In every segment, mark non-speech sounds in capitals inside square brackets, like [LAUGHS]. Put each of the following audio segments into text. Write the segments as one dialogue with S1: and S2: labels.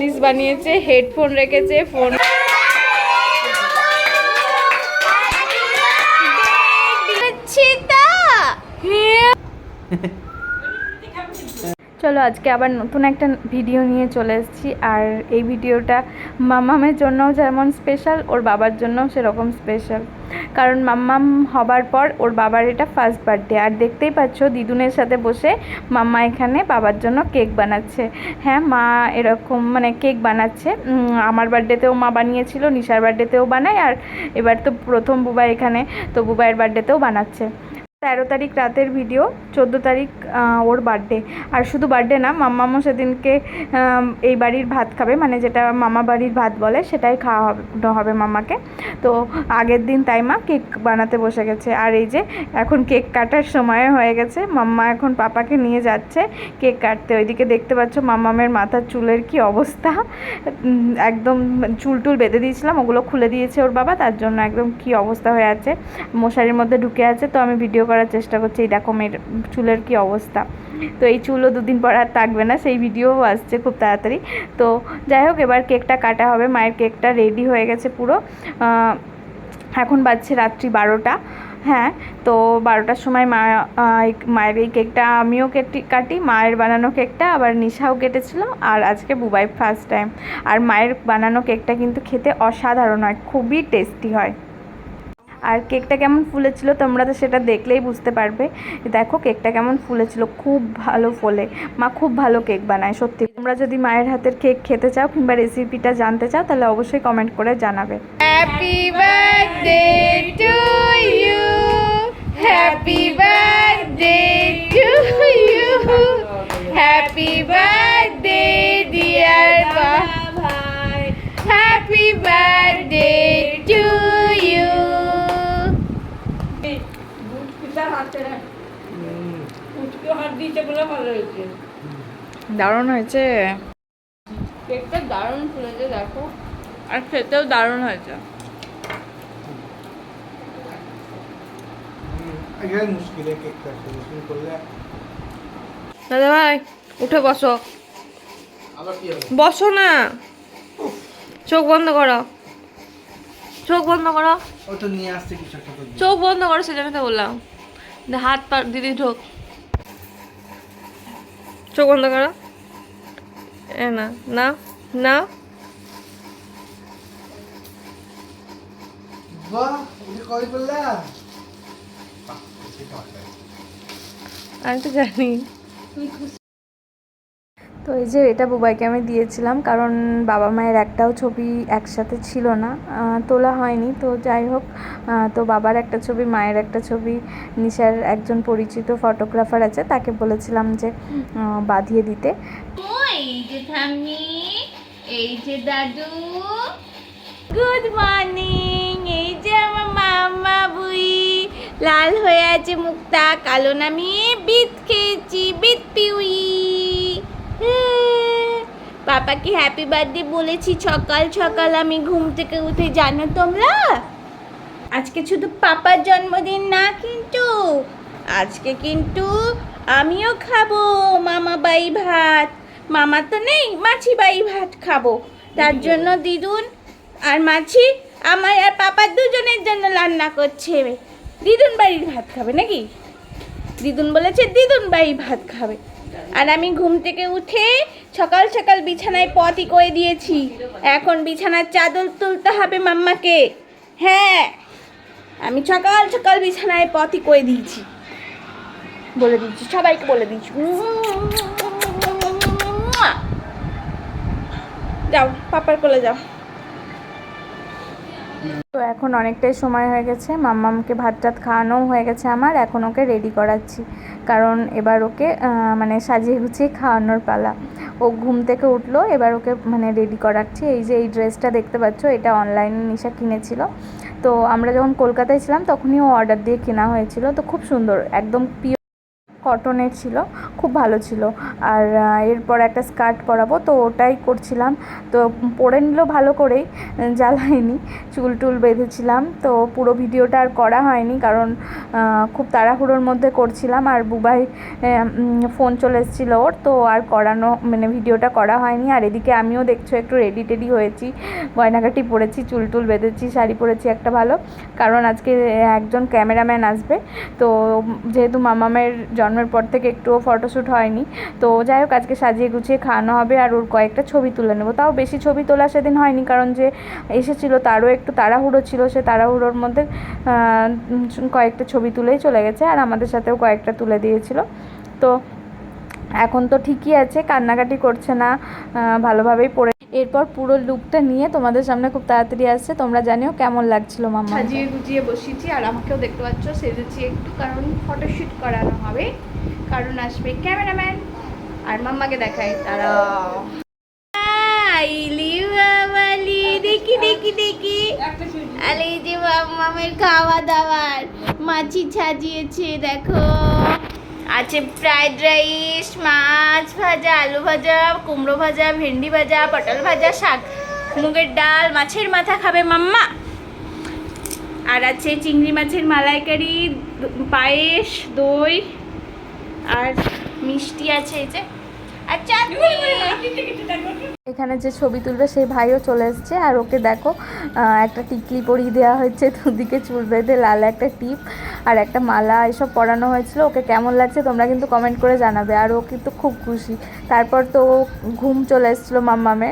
S1: বালিশ বানিয়েছে হেডফোন রেখেছে ফোন চলো আজকে আবার নতুন একটা ভিডিও নিয়ে চলে এসেছি। আর এই ভিডিওটা মাম্মামের জন্যও যেমন স্পেশাল ওর বাবার জন্যও সেরকম স্পেশাল কারণ মাম্মাম হবার পর ওর বাবার এটা ফার্স্ট বার্থডে আর দেখতেই পাচ্ছ, দিদুনের সাথে বসে মাম্মা এখানে বাবার জন্য কেক বানাচ্ছে। হ্যাঁ মা এরকম মানে কেক বানাচ্ছে। আমার বার্থডেতেও মা বানিয়েছিল, নিশার বার্থডেতেও বানায়, আর এবার তো প্রথম বুবা এখানে, তো বুবাইয়ের বার্থডেতেও বানাচ্ছে। তেরো তারিখ রাতের ভিডিও চোদ্দ তারিখ ওর বার্থডে আর শুধু বার্থডে না, মাম্মামও সেদিনকে এই বাড়ির ভাত খাবে মানে যেটা মামা বাড়ির ভাত বলে, সেটাই খাওয়া হবে মামাকে তো আগের দিন তাই মা কেক বানাতে বসে গেছে। আর এই যে, এখন কেক কাটার সময় হয়ে গেছে, মাম্মা এখন পাপাকে নিয়ে যাচ্ছে কেক কাটতে। ওইদিকে দেখতে পাচ্ছ মাম্মামের মাথার চুলের কি অবস্থা। একদম চুল টুল বেঁধে দিয়েছিলাম, ওগুলো খুলে দিয়েছে ওর বাবা, তার জন্য একদম কি অবস্থা হয়ে আছে। মশারির মধ্যে ঢুকে আছে, তো আমি ভিডিও করার চেষ্টা করছি। এই দেখো মেয়ের চুলের কি অবস্থা। তো এই চুলও দুদিন পর আর থাকবে না, সেই ভিডিও আসছে খুব তাড়াতাড়ি। তো যাই হোক, এবার কেকটা কাটা হবে। মায়ের কেকটা রেডি হয়ে গেছে পুরো। এখন বাজছে রাত্রি বারোটা। হ্যাঁ তো বারোটার সময় মা মায়ের এই কেকটা, আমিও কেটে, কাটি, মায়ের বানানো কেকটা, আবার নিশাও কেটেছিল, আর আজকে বুবাই ফার্স্ট টাইম আর মায়ের বানানো কেকটা কিন্তু খেতে অসাধারণ হয়, খুবই টেস্টি হয়। আর কেকটা কেমন ফুলেছিল তোমরা তো সেটা দেখলেই বুঝতে পারবে। দেখো কেকটা কেমন ফুলেছিল, খুব ভালো ফলে। মা খুব ভালো কেক বানায়, সত্যি। তোমরা যদি মায়ের হাতের কেক খেতে চাও কিংবা রেসিপিটা জানতে চাও তাহলে অবশ্যই কমেন্ট করে জানাবে। হ্যাপি ভালো হয়েছে। দারুণ হয়েছে। কেকটা দারুণ ফুলেছে দেখো। আর খেতেও দারুণ হয়েছে। দাদা ভাই উঠে বসো। বসো না। চোখ বন্ধ করো। চোখ বন্ধ করো। চোখ বন্ধ করো সেজন্য বললাম। হাত পা দিদি ঢোক। চোখ বন্ধ করো এ না না না। আমি তো জানি। তো এই যে এটা বুবাইকে আমি দিয়েছিলাম, কারণ বাবা মায়ের একটাও ছবি একসাথে ছিল না তোলা হয়নি তো যাই হোক তো বাবার একটা ছবি, মায়ের একটা ছবি, নিশার একজন পরিচিত ফটোগ্রাফার আছে, তাকে বলেছিলাম যে বাঁধিয়ে দিতে
S2: এই যে দাদু গুড মর্নিং এই যে আমার মামা বুই, লাল হয়ে আছে মুখটা, কালো নামিয়ে বিট খেয়েছি, বিট পিউই। পাপাকে হ্যাপি বার্থডে বলেছি, সকাল সকাল আমি ঘুম থেকে উঠে, জানো তোমরা? আজকে শুধু পাপার জন্মদিন না কিন্তু, আজকে কিন্তু আমিও খাব মামা বাই ভাত। মামা তো নেই মাছি বাই ভাত খাব। তার জন্য দিদুন আর মাছি আমার আর পাপার দুজনের জন্য রান্না করছে। দিদুন বাড়ির ভাত খাবে নাকি? দিদুন বলেছে দিদুন বাড়ি ভাত খাবে। আর আমি ঘুম থেকে উঠে সকাল সকাল বিছানায় পটি করে দিয়েছি। এখন বিছানার চাদর তুলতে হবে মাম্মাকে। হ্যাঁ আমি সকাল সকাল বিছানায় পটি করে দিয়েছি। বলে দিচ্ছি, সবাইকে বলে দিচ্ছি। যাও, পাপার কোলে যাও।
S1: তো এখন অনেকটাই সময় হয়ে গেছে। মাম্মামকে ভাত টাত খাওয়ানোও হয়ে গেছে আমার। এখন ওকে রেডি করাচ্ছি। কারণ এবার ওকে মানে সাজিয়ে গুছিয়ে খাওয়ানোর পালা। ও ঘুম থেকে উঠল, এবার ওকে মানে রেডি করাচ্ছি। এই যে এই ড্রেসটা দেখতে পাচ্ছ, এটা অনলাইনে নিশা কিনেছিল। তো আমরা যখন কলকাতায় ছিলাম, তখনই ও অর্ডার দিয়ে কেনা হয়েছিল। তো খুব সুন্দর, একদম পিওর কটনের ছিল, খুব ভালো ছিল। আর এরপর একটা স্কার্ট পরাবো, তো ওটাই করছিলাম। তো পরে নিল ভালো করেই, জ্বালাইনি, চুল টুল বেঁধেছিলাম। তো পুরো ভিডিওটা আর করা হয়নি কারণ খুব তাড়াহুড়োর মধ্যে করছিলাম। আর বুবাই ফোন চলে এসেছিল ওর, তো আর করানো মানে ভিডিওটা করা হয়নি। আর এদিকে আমিও দেখছ, একটু রেডি টেডি হয়েছি। গয়নাঘাটি পরেছি, চুল টুল বেঁধেছি, শাড়ি পরেছি, একটা ভালো। কারণ আজকে একজন ক্যামেরাম্যান আসবে। তো যেহেতু মামামের জন্মের পর থেকে একটুও ফটোশ্যুট হয়নি। তো যাই হোক, আজকে সাজিয়ে গুছিয়ে খাওয়ানো হবে আর ওর কয়েকটা ছবি তুলে নেব। তাও বেশি ছবি তোলা সেদিন হয়নি, কারণ যে এসেছিল তারও একটু তাড়াহুড়ো ছিল, সে তাড়াহুড়োর মধ্যে কয়েকটা ছবি তুলেই চলে গেছে আর আমাদের সাথেও কয়েকটা তুলে দিয়েছিল। তো এখন তো ঠিকই আছে, কান্নাকাটি করছে না ভালোভাবেই পড়ে এরপর পুরো লুকটা নিয়ে তোমাদের সামনে খুব তাড়াতাড়ি আসছে। তোমরা জানিও কেমন লাগছিল মামা
S2: সাজিয়ে গুজিয়ে বসিয়েছি আর আমাকেও দেখতে পাচ্ছ সেজেছি একটু কারণ ফটোশ্যুট করানো হবে। কারণ আসবে ক্যামেরাম্যান আর মাম্মাকে দেখাই তারা আইলি বাবালি দেখি দেখি দেখি। এই যে মামের খাওয়া দাওয়ার মাছি সাজিয়েছে দেখো। আছে ফ্রাইড রাইস মাছ ভাজা, আলু ভাজা, কুমড়ো ভাজা, ভেন্ডি ভাজা, পটল ভাজা, শাক, মুগের ডাল, মাছের মাথা খাবে মাম্মা। আর আছে চিংড়ি মাছের মালাইকারি, পায়েস, দই, আর মিষ্টি আছে এই যে। আর চাটনি।
S1: এখানে যে ছবি তুলবে, সেই ভাইও চলে এসছে। আর ওকে দেখো একটা টিকলি পরিয়ে দেওয়া হয়েছে, দুদিকে চুল বেঁধে, লাল একটা টিপ আর একটা মালা, এসব পরানো হয়েছিল। ওকে কেমন লাগছে তোমরা কিন্তু কমেন্ট করে জানাবে। আর ও কিন্তু খুব খুশি। তারপর তো ঘুম চলে এসেছিল মাম্মামে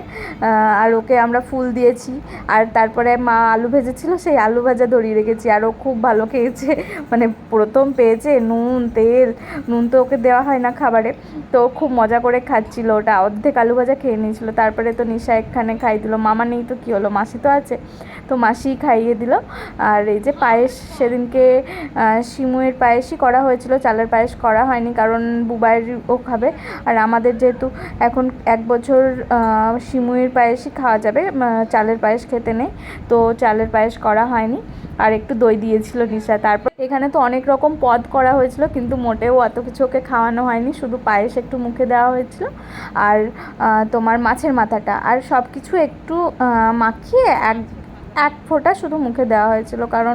S1: আর ওকে আমরা ফুল দিয়েছি। আর তারপরে মা আলু ভেজেছিল, সেই আলু ভাজা ধরিয়ে রেখেছি। আর ও খুব ভালো খেয়েছে। মানে প্রথম পেয়েছে নুন, তেল। নুন তো ওকে দেওয়া হয় না খাবারে। তো খুব মজা করে খাচ্ছিল। ওটা অর্ধেক আলু ভাজা খেয়ে নিয়েছিল। তারপরে তো নিশা একখানে খাই দিল। মামা নেই তো কী হলো? মাসি তো আছে। তো মাসি খাইয়ে দিল। আর এই যে পায়েস, সেদিনকে শিমুয়ের পায়েসই করা হয়েছিল। চালের পায়েস করা হয়নি কারণ বুবাইয়ের ও খাবে। আর আমাদের যেহেতু এখন এক বছর শিমুয়ের পায়েসই খাওয়া যাবে। চালের পায়েস খেতে নেই। তো চালের পায়েস করা হয়নি। আর একটু দই দিয়েছিল নিশা। তারপর এখানে তো অনেক রকম পদ করা হয়েছিল, কিন্তু মোটেও অত কিছু ওকে খাওয়ানো হয়নি। শুধু পায়েস একটু মুখে দেওয়া হয়েছিল। আর তোমার মাছের মাথাটা। আর সব কিছু একটু মাখিয়ে এক এক ফোঁটা শুধু মুখে দেওয়া হয়েছিল। কারণ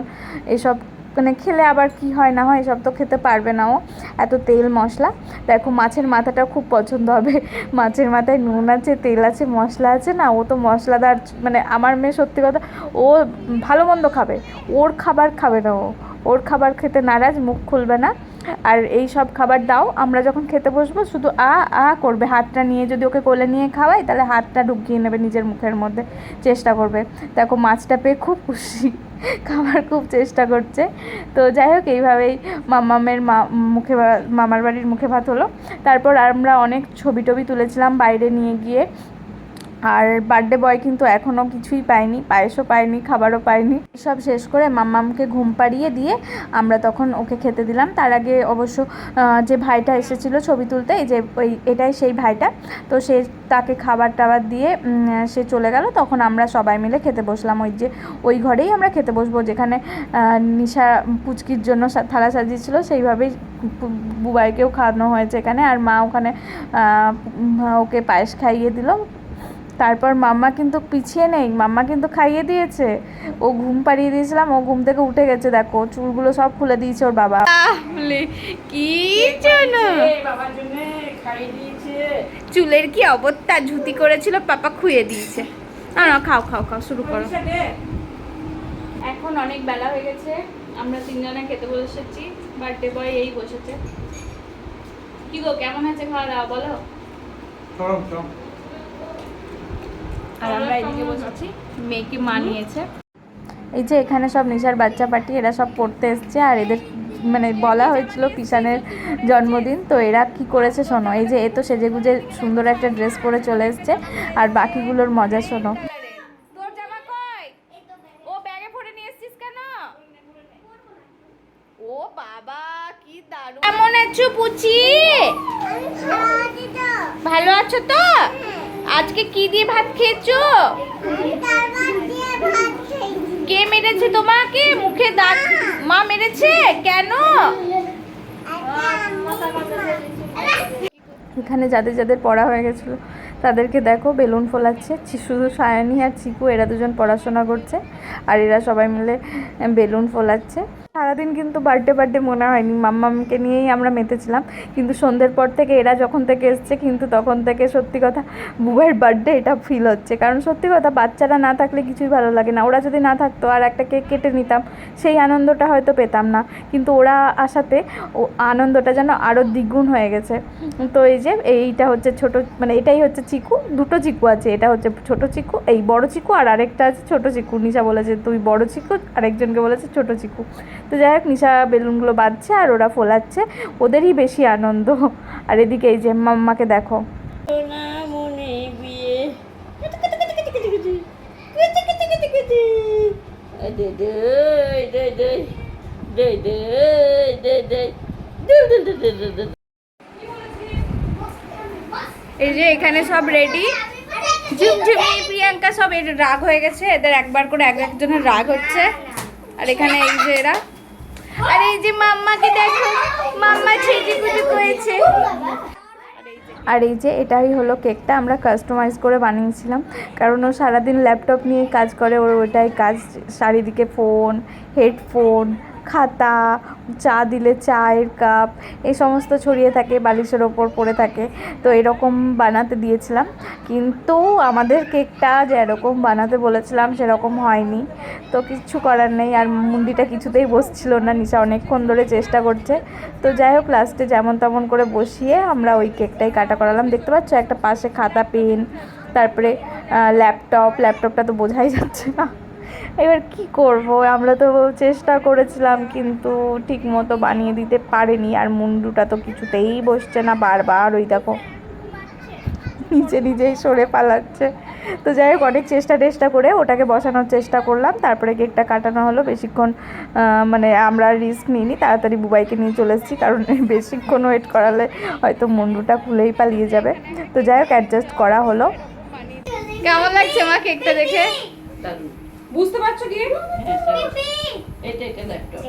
S1: এসব মানে খেলে আবার কি হয় না হয় এসব তো খেতে পারবে না ও। এত তেল মশলা। দেখো মাছের মাথাটা খুব পছন্দ হবে। মাছের মাথায় নুন আছে, তেল আছে, মশলা আছে না? ও তো মশলাদার মানে আমার মেয়ে সত্যি কথা, ও ভালো মন্দ খাবে। ওর খাবার খাবে না ও। ওর খাবার খেতে নারাজ, মুখ খুলবে না। আর এই সব খাবার দাও, আমরা যখন খেতে বসবো, শুধু আ আ করবে। হাতটা নিয়ে যদি ওকে কোলে নিয়ে খাওয়াই, তাহলে হাতটা ঢুকিয়ে নেবে নিজের মুখের মধ্যে। চেষ্টা করবে। দেখো, মাছটা পেয়ে খুব খুশি। খাবার খুব চেষ্টা করছে। তো যাই হোক, এইভাবেই মামামের মা, মুখে মামার বাড়ির মুখে ভাত হলো। তারপর আমরা অনেক ছবি টবি তুলেছিলাম বাইরে নিয়ে গিয়ে। আর বার্থডে বয় কিন্তু এখনও কিছুই পায়নি, পায়েসও পায়নি, খাবারও পায়নি। সব শেষ করে মাম্মামকে ঘুম পাড়িয়ে দিয়ে আমরা তখন ওকে খেতে দিলাম। তার আগে অবশ্য যে ভাইটা এসেছিল ছবি তুলতে, এই যে ওই, এটাই সেই ভাইটা। তো সে তাকে খাবার টাবার দিয়ে সে চলে গেল। তখন আমরা সবাই মিলে খেতে বসলাম। ওই যে, ওই ঘরেই আমরা খেতে বসবো, যেখানে নিশা পুচকির জন্য থালা সাজিয়েছিল, সেইভাবেই বুবাইকেও খাওয়ানো হয়েছে এখানে। আর মা ওখানে ওকে পায়েস খাইয়ে দিল। তারপর মাম্মা কিন্তু পিছিয়ে নেই মাম্মা কিন্তু খাইয়ে দিয়েছে। ও ঘুম পাড়িয়ে দিয়েছিলাম ও ঘুম থেকে উঠে গেছে দেখো চুলগুলো সব খুলে দিয়েছে ওর বাবা।
S2: বলে কি জন্য? চুলের কি অবস্থা? ঝুতি করেছিল পাপা খুয়ে দিয়েছে। না না খাও খাও খাও শুরু করো। এখন অনেক বেলা হয়ে গেছে আমরা তিনজনে খেতে বসেছি বার্থডে বয় এই বসেছে। কি গো কেমন আছে খাওয়া দাওয়া বলো?
S3: চরম চরম।
S2: আর আমরা এদিকে বসেছি। মেয়েকে মানিয়েছে
S1: এই যে এখানে সব নিশার বাচ্চা পার্টি এরা সব পড়তে এসছে আর এদের মানে বলা হয়েছিল কিষানের জন্মদিন। তো এরা কি করেছে শোনো এই যে এ তো সেজে গুজে সুন্দর একটা ড্রেস পরে চলে এসছে। আর বাকিগুলোর মজা শোনো।
S2: তোর জামা কই? ও ব্যাগে ভরে নিয়ে এসেছিস কেন? ও বাবা কি দারুণ। কেমন আছো পুচি? ভালো আছো তো? আজকে কি দিয়ে ভাত খেয়েছো? কে মেরেছে তোমাকে? মুখে দাগ মা মেরেছে? কেন?
S1: এখানে যাদের যাদের পড়া হয়ে গেছিল, তাদেরকে দেখো, বেলুন ফোলাচ্ছে। শুধু সায়ানি আর চিকু, এরা দুজন পড়াশোনা করছে। আর এরা সবাই মিলে বেলুন ফোলাচ্ছে। সারাদিন কিন্তু বার্থডে বার্থডে মনে হয়নি। মাম্মামকে নিয়েই আমরা মেতেছিলাম। কিন্তু সন্ধ্যের পর থেকে এরা যখন থেকে এসছে, কিন্তু তখন থেকে সত্যি কথা বুবের বার্থডে এটা ফিল হচ্ছে। কারণ সত্যি কথা, বাচ্চারা না থাকলে কিছুই ভালো লাগে না। ওরা যদি না থাকতো আর একটা কেক কেটে নিতাম, সেই আনন্দটা হয়তো পেতাম না। কিন্তু ওরা আসাতে ও আনন্দটা যেন আরও দ্বিগুণ হয়ে গেছে। তো এই যে, এইটা হচ্ছে ছোট মানে এটাই হচ্ছে চিকু। দুটো চিকু আছে। এটা হচ্ছে ছোট চিকু, এই বড় চিকু আর আরেকটা আছে ছোট চিকু। নিশা বলেছে, তুই বড় চিকু? আরেকজনকে বলেছে, ছোট চিকু। তো যাই হোক নিশা বেলুনগুলো বাজছে আর ওরা ফোলাচ্ছে ওদেরই বেশি আনন্দ আর এদিকে এই যে মাম্মাকে দেখো
S2: না মনে বিয়ে
S1: এই যে এখানে সব রেডি ঝুমঝুমি প্রিয়াঙ্কা সব এর রাগ হয়ে গেছে এদের একবার করে এক একজনের রাগ হচ্ছে আর এখানে এই যে এরা আর এই যে মাম্মাকে দেখো, মাম্মা করেছে। আর এই যে এটাই হলো কেকটা, আমরা কাস্টমাইজ করে বানিয়েছিলাম। কারণ ও সারাদিন ল্যাপটপ নিয়ে কাজ করে, ওর ওটাই কাজ চারিদিকে ফোন হেডফোন খাতা, চা দিলে চায়ের কাপ, এই সমস্ত ছড়িয়ে থাকে, বালিশের ওপর পড়ে থাকে। তো এরকম বানাতে দিয়েছিলাম। কিন্তু আমাদের কেকটা যেরকম বানাতে বলেছিলাম, সেরকম হয়নি। তো কিচ্ছু করার নেই, আর মুন্ডিটা কিছুতেই বসছিল না। নিশা অনেকক্ষণ ধরে চেষ্টা করছে। তো যাই হোক, লাস্টে যেমন তেমন করে বসিয়ে আমরা ওই কেকটাই কাটা করালাম। দেখতে পাচ্ছ, একটা পাশে খাতা, পেন, তারপরে ল্যাপটপ। ল্যাপটপটা তো বোঝাই যাচ্ছে না। এবার কি করব? আমরা তো চেষ্টা করেছিলাম কিন্তু ঠিক মতো বানিয়ে দিতে পারেনি। আর মুন্ডুটা তো কিছুতেই বসছে না বারবার ওই দেখো। নিচে নিজেই সরে পালাচ্ছে। তো যাই হোক অনেক চেষ্টা টেষ্টা করে ওটাকে বসানোর চেষ্টা করলাম। তারপরে কেকটা কাটানো হলো। বেশিক্ষণ মানে আমরা রিস্ক নিইনি। তাড়াতাড়ি বুবাইকে নিয়ে চলে এসেছি কারণ [LAUGHS] বেশিক্ষণ ওয়েট করালে হয়তো মুন্ডুটা খুলেই পালিয়ে যাবে। তো যাই হোক অ্যাডজাস্ট করা হলো। কেমন লাগছে মা কেকটা দেখে?
S4: বুঝতে পারছ কি?
S2: এটা এটা ল্যাপটপ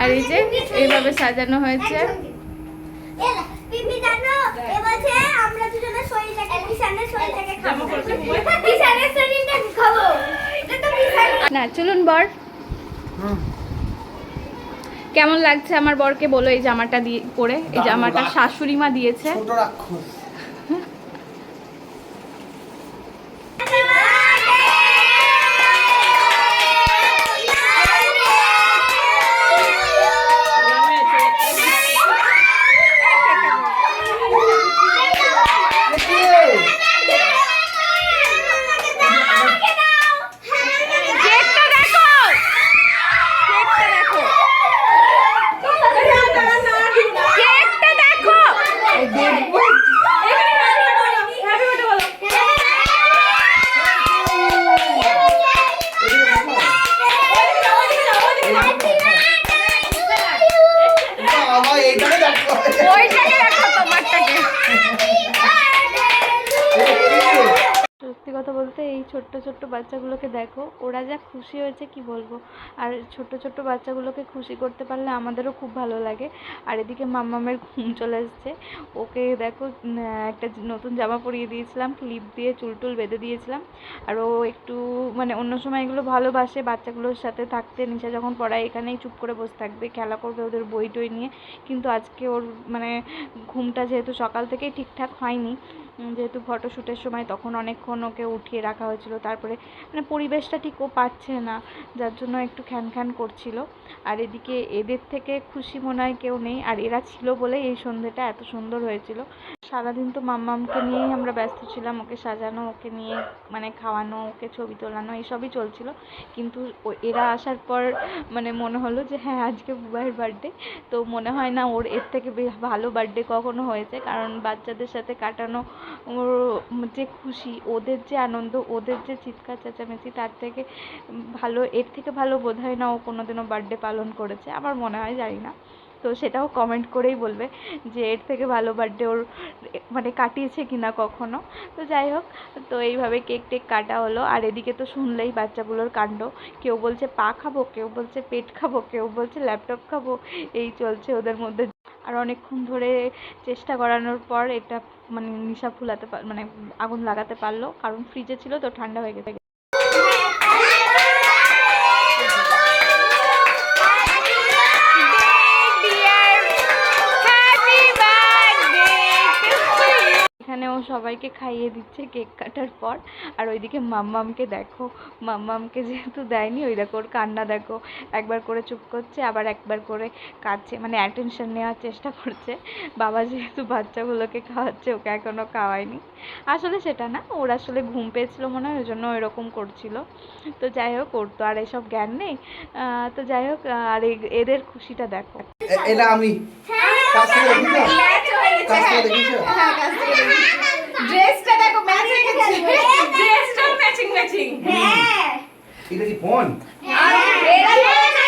S1: আর এই যে এইভাবে সাজানো হয়েছে।
S5: পিপি জানো এবছর আমরা দুজনে শরীরটাকে বিছানের শরীরটাকে খাব। বিছানের শরীরটাকে খাব। এটা তো বিছানের
S1: না চলুন বর। কেমন লাগছে? আমার বরকে বলো এই জামাটা দিয়ে পরে। এই জামাটা শাশুড়ি মা দিয়েছে
S3: ছোট রাক্ষস
S1: কেকটা দেখো কেকটা দেখো কেকটা দেখো
S3: আমার এইটাকে দেখো
S1: ওইটাকে দেখো তোমারটাকে সত্যি কথা বলতে এই ছোট্ট ছোট্ট বাচ্চাগুলোকে দেখ যা খুশি হয়েছে কি বলব? আর ছোট্ট ছোট্ট বাচ্চাগুলোকে খুশি করতে পারলে আমাদেরও খুব ভালো লাগে। আর এদিকে মাম্মামের ঘুম চলে এসছে। ওকে দেখো একটা নতুন জামা পরিয়ে দিয়েছিলাম, ক্লিপ দিয়ে চুল টুল বেঁধে দিয়েছিলাম। আর ও একটু মানে অন্য সময় এগুলো ভালোবাসে, বাচ্চাগুলোর সাথে থাকতে। নিশা যখন পড়ায়, এখানেই চুপ করে বসে থাকবে, খেলা করবে ওদের বই টই নিয়ে। কিন্তু আজকে ওর মানে ঘুমটা যেহেতু সকাল থেকেই ঠিকঠাক হয়নি যেহেতু ফটোশ্যুটের সময় তখন অনেকক্ষণ ওকে উঠিয়ে রাখা হয়েছিল। তারপরে মানে পরিবেশটা ঠিক ও পাচ্ছে না, যার জন্য একটু খ্যান খ্যান করছিল। আর এদিকে এদের থেকে খুশি মনে হয় কেউ নেই। আর এরা ছিল বলেই এই সন্ধেটা এত সুন্দর হয়েছিল। সারাদিন তো মাম্মামকে নিয়েই আমরা ব্যস্ত ছিলাম, ওকে সাজানো, ওকে নিয়ে মানে খাওয়ানো, ওকে ছবি তোলানো এইসবই চলছিল। কিন্তু এরা আসার পর মানে মনে হলো যে হ্যাঁ আজকে বুবাইয়ের বার্থডে। তো মনে হয় না ওর এর থেকে ভালো বার্থডে কখনো হয়েছে। কারণ বাচ্চাদের সাথে কাটানো ওর যে খুশি, ওদের যে আনন্দ, ওদের যে চিৎকার চেঁচামেচি, তার থেকে ভালো, এর থেকে ভালো বোধ হয় না ও কোনোদিনও বার্থডে পালন করেছে। আমার মনে হয়, জানি না। তো সেটাও কমেন্ট করেই বলবে যে এর থেকে ভালো বার্থডে ওর মানে কাটিয়েছে কি না কখনো। তো যাই হোক, তো এইভাবে কেক টেক কাটা হলো। আর এদিকে তো শুনলেই বাচ্চাগুলোর কাণ্ড। কেউ বলছে পা খাব, কেউ বলছে পেট খাব, কেউ বলছে ল্যাপটপ খাব, এই চলছে ওদের মধ্যে। আর অনেকক্ষণ ধরে চেষ্টা করানোর পর এটা মানে নিশা ফুলাতে মানে আগুন লাগাতে পারল। কারণ ফ্রিজে ছিল তো ঠান্ডা হয়ে গেছে। সবাইকে খাইয়ে দিচ্ছে কেক কাটার পর। আর ওইদিকে মাম্মামকে দেখো মাম্মামকে যেহেতু দেয়নি ওই দেখো ওর কান্না দেখো একবার করে চুপ করছে আবার একবার করে কাঁদছে মানে অ্যাটেনশন নেওয়ার চেষ্টা করছে। বাবা যেহেতু বাচ্চাগুলোকে খাওয়াচ্ছে ওকে এখনও খাওয়ায়নি। আসলে সেটা না ওর আসলে ঘুম পেয়েছিল মনে হয় ওই জন্য এরকম করছিল। তো যাই হোক ওর তো আর এসব জ্ঞান নেই। আহ, তো যাই হোক আর এদের খুশিটা দেখো।
S3: এটা আমি। কাজ দেখিছো কাজ করে দেখিছো
S2: ড্রেসটা দেখো ম্যাচিং হয়ে
S4: ড্রেসটাও ম্যাচিং ম্যাচিং
S3: এটা কি ফোন
S2: এরা বলেছে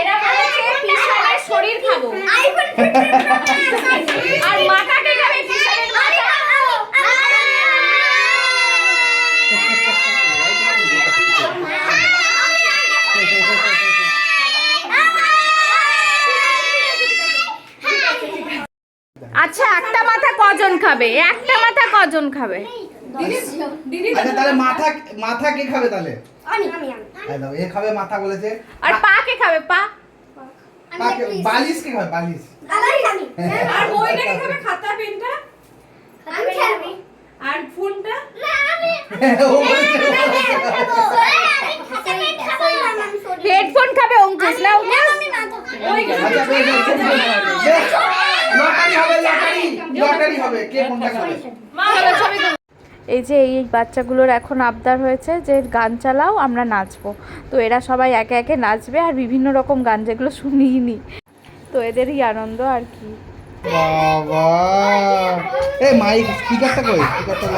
S2: এরা বলেছে পিছনের শরীর খাব আইফোন আর মাথা কেটে পিছনের আচ্ছা একটা মাথা কজন খাবে? একটা মাথা কজন খাবে?
S3: আচ্ছা তাহলে মাথা মাথা কে খাবে তাহলে?
S5: আমি আমি আমি।
S3: এই দাও, এ খাবে মাথা বলেছে।
S2: আর পা কে খাবে? পা?
S3: পা বালিশ কে খাবে? বালিশ।
S5: আমি। আমি
S4: আর বইটা কি খাবে? খাতা পেনটা?
S5: আমি খেলবি
S4: আর ফোনটা?
S5: না আমি
S3: ও বলেছে, ও বলেছে।
S5: আমি খাতা পেন খাব। না আমি সরি
S2: হেডফোন খাবে। অঙ্কুশ না
S3: লটারি হবে লটারি লটারি হবে। কে কোনটা খাবে।
S1: এই যে এই বাচ্চাগুলোর এখন আবদার হয়েছে যে গান চালাও আমরা নাচবো। তো এরা সবাই একে একে নাচবে আর বিভিন্ন রকম গান যেগুলো শুনিনি তো এদেরই আনন্দ আর কি।
S3: বাবা। এ মাইক স্পিকারটা কই? স্পিকারটা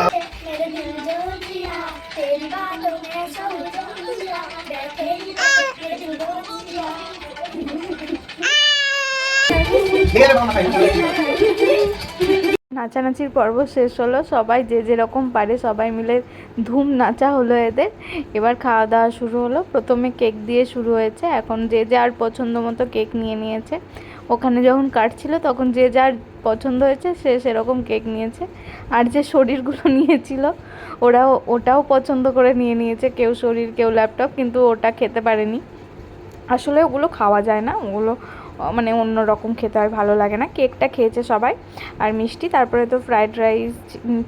S1: নাচানাচির পর্ব শেষ হলো। সবাই যে যেরকম পারে সবাই মিলে ধুম নাচা হলো এদের। এবার খাওয়া দাওয়া শুরু হলো। প্রথমে কেক দিয়ে শুরু হয়েছে। এখন যে যার পছন্দ মতো কেক নিয়ে নিয়েছে। ওখানে যখন কাটছিল তখন যে যার পছন্দ হয়েছে সে সেরকম কেক নিয়েছে। আর যে শরীরগুলো নিয়েছিল, ওরাও, ওটাও পছন্দ করে নিয়ে নিয়েছে। কেউ শরীর, কেউ ল্যাপটপ, কিন্তু ওটা খেতে পারেনি। আসলে ওগুলো খাওয়া যায় না। ওগুলো মানে অন্য রকম খেতে হয় ভালো লাগে না। কেকটা খেয়েছে সবাই। আর মিষ্টি, তারপরে তো ফ্রাইড রাইস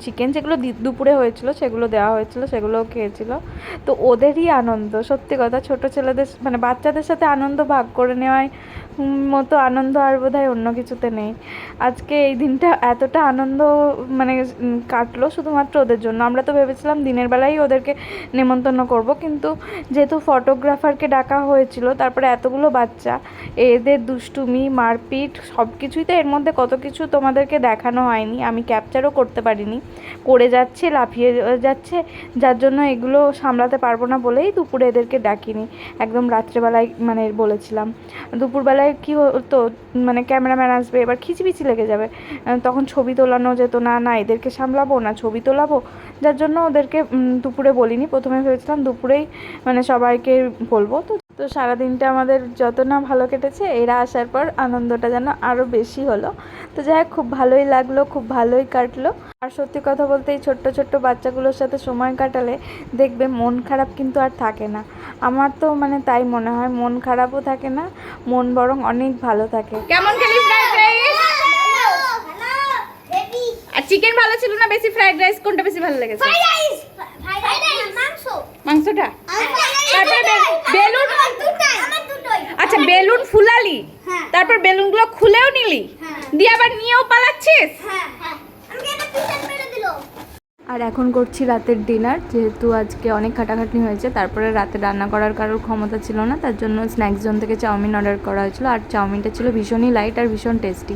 S1: চিকেন যেগুলো দুপুরে হয়েছিল, সেগুলো দেওয়া হয়েছিল, সেগুলোও খেয়েছিল। তো ওদেরই আনন্দ। সত্যি কথা, ছোট ছেলেদের মানে বাচ্চাদের সাথে আনন্দ ভাগ করে নেওয়ায় মতো আনন্দ আর বোধহয় অন্য কিছুতে নেই। আজকে এই দিনটা এতটা আনন্দ মানে কাটলো শুধুমাত্র ওদের জন্য। আমরা তো ভেবেছিলাম দিনের বেলায় ওদেরকে নেমন্তন্ন করব, কিন্তু যেহেতু ফটোগ্রাফারকে ডাকা হয়েছিল, তারপরে এতগুলো বাচ্চা, এদের দুষ্টুমি, মারপিট সব কিছুই তো এর মধ্যে কত কিছু তোমাদেরকে দেখানো হয়নি। আমি ক্যাপচারও করতে পারিনি। করে যাচ্ছে, লাফিয়ে যাচ্ছে, যার জন্য এগুলো সামলাতে পারব না বলেই দুপুরে এদেরকে ডাকিনি। একদম রাত্রেবেলায় মানে বলেছিলাম। দুপুরবেলায় কি হতো মানে ক্যামেরাম্যান আসবে, এবার খিচিবিচি লেগে যাবে। তখন ছবি তোলানো যেত না না, এদেরকে সামলাবো না, ছবি তোলাবো। যার জন্য ওদেরকে দুপুরে বলিনি। প্রথমে ভেবেছিলাম দুপুরেই মানে সবাইকে বলব। তো তো সারাদিনটা আমাদের যত না ভালো কেটেছে এরা আসার পর আনন্দটা যেন আরও বেশি হলো। তো যাই হোক খুব ভালোই লাগল খুব ভালোই কাটলো। আর সত্যি কথা বলতে এই ছোট্ট ছোট্ট বাচ্চাগুলোর সাথে সময় কাটালে দেখবে মন খারাপ কিন্তু আর থাকে না। আমার তো মানে তাই মনে হয় মন খারাপও থাকে না মন বরং অনেক ভালো থাকে।
S2: কেমন খেলি আর চিকেন ভালো ছিল না বেশি ফ্রাইড রাইস কোনটা বেশি ভালো লেগেছে? মাংসটা? তারপরে বেলুন আচ্ছা বেলুন ফুলালি।
S5: হ্যাঁ।
S2: তারপর বেলুনগুলো খুলেও নিলি।
S5: হ্যাঁ।
S2: দিয়ে আবার নিয়েও পালাচ্ছিস?
S5: হ্যাঁ হ্যাঁ। আমাকে একটা টি-শার্ট মেরে দিলো।
S1: আর এখন করছি রাতের ডিনার যেহেতু আজকে অনেক খাটাখাটনি হয়েছে তারপরে রাতে রান্না করার কারোর ক্ষমতা ছিল না তার জন্য স্ন্যাক্স জোন থেকে চাউমিন অর্ডার করা হয়েছিল আর চাউমিনটা ছিল ভীষণই লাইট আর ভীষণ টেস্টি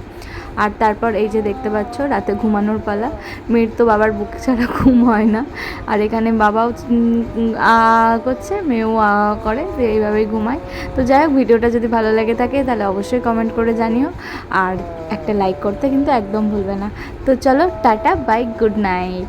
S1: আর তারপর এই যে দেখতে পাচ্ছ, রাতে ঘুমানোর পালা। মেয়ের তো বাবার বুক ছাড়া [LAUGHS] ঘুম হয় না। আর এখানে বাবাও আ, করছে, মেয়েও আ, করে এইভাবেই ঘুমায়। তো যাই হোক, ভিডিওটা যদি ভালো লাগে থাকে, তাহলে অবশ্যই কমেন্ট করে জানিও। আর একটা লাইক করতে কিন্তু একদম ভুলবে না। তো চলো, টাটা বাই গুড নাইট